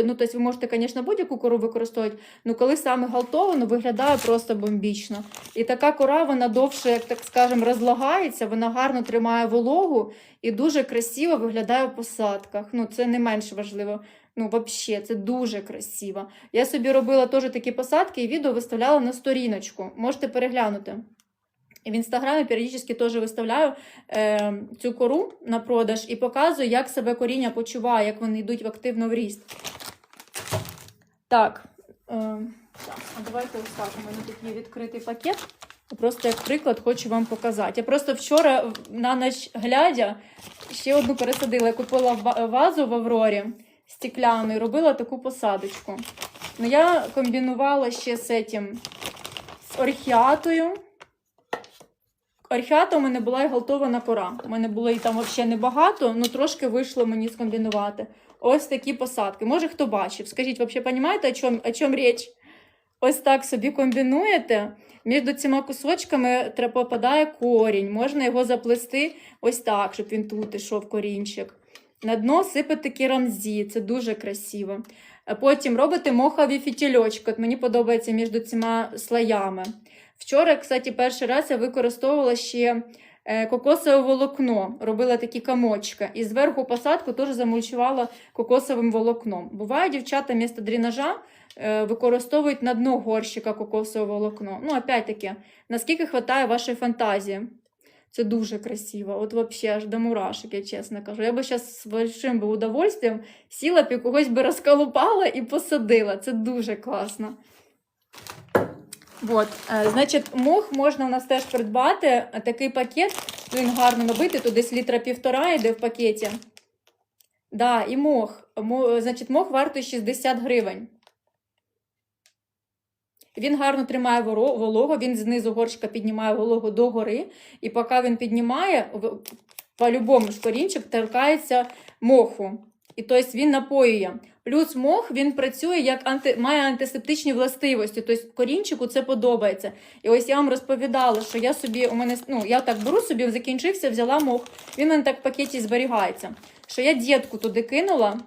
кукурудзі, ну тобто ви можете, звісно, будь-яку кору використовувати, але коли саме галтовано, виглядає просто бомбічно. І така кора, вона довше, як так скажемо, розлагається, вона гарно тримає вологу і дуже красиво виглядає в посадках. Ну, це не менш важливо. Ну, взагалі, це дуже красиво. Я собі робила теж такі посадки і відео виставляла на сторіночку. Можете переглянути. В інстаграмі періодично теж виставляю е, цю кору на продаж і показую, як себе коріння почуває, як вони йдуть в активно в ріст. Так, е, так, а давайте ось мене тут є відкритий пакет. Просто як приклад хочу вам показати. Я просто вчора на ніч глядя ще одну пересадила. Я купила вазу в Аврорі стекляну і робила таку посадочку. Ну, я комбінувала ще з цим, з орхіатою. Орхіата у мене була і галтована кора. У мене було і там взагалі небагато, ну трошки вийшло мені скомбінувати. Ось такі посадки. Може, хто бачив? Скажіть, взагалі розумієте, о чому, о чому річ? Ось так собі комбінуєте. Між цими кусочками попадає корінь. Можна його заплести ось так, щоб він тут ішов корінчик. На дно сипете керамзі, це дуже красиво. Потім робите мохові фітільочки. От мені подобається між цими слоями. Вчора, кстати, перший раз я використовувала ще е, кокосове волокно, робила такі комочки. І зверху посадку теж замульчувала кокосовим волокном. Буває, дівчата вмісто дренажа е, використовують на дно горщика кокосове волокно. Ну, опять-таки, наскільки вистачає вашої фантазії. Це дуже красиво. От взагалі аж до мурашок, я чесно кажу. Я би зараз з большим би удовольствием сіла б і когось би розколупала і посадила. Це дуже класно. Вот, е, значить, мох можна у нас теж придбати. Такий пакет, він гарно набитий, тут десь літра півтора йде в пакеті. Да, і мох. Мо- Значить, мох вартує 60 гривень. Він гарно тримає вологу, він знизу горщика піднімає вологу догори, і поки він піднімає, по-любому ж корінчик торкається моху. І тобто він напоює. Плюс мох він працює як анти, має антисептичні властивості. Тобто корінчику це подобається. І ось я вам розповідала, що я собі у мене ну я так беру собі, закінчився, взяла мох. Він мене так в пакеті зберігається. Що я дітку туди кинула.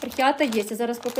Прихята є. Я зараз покажу.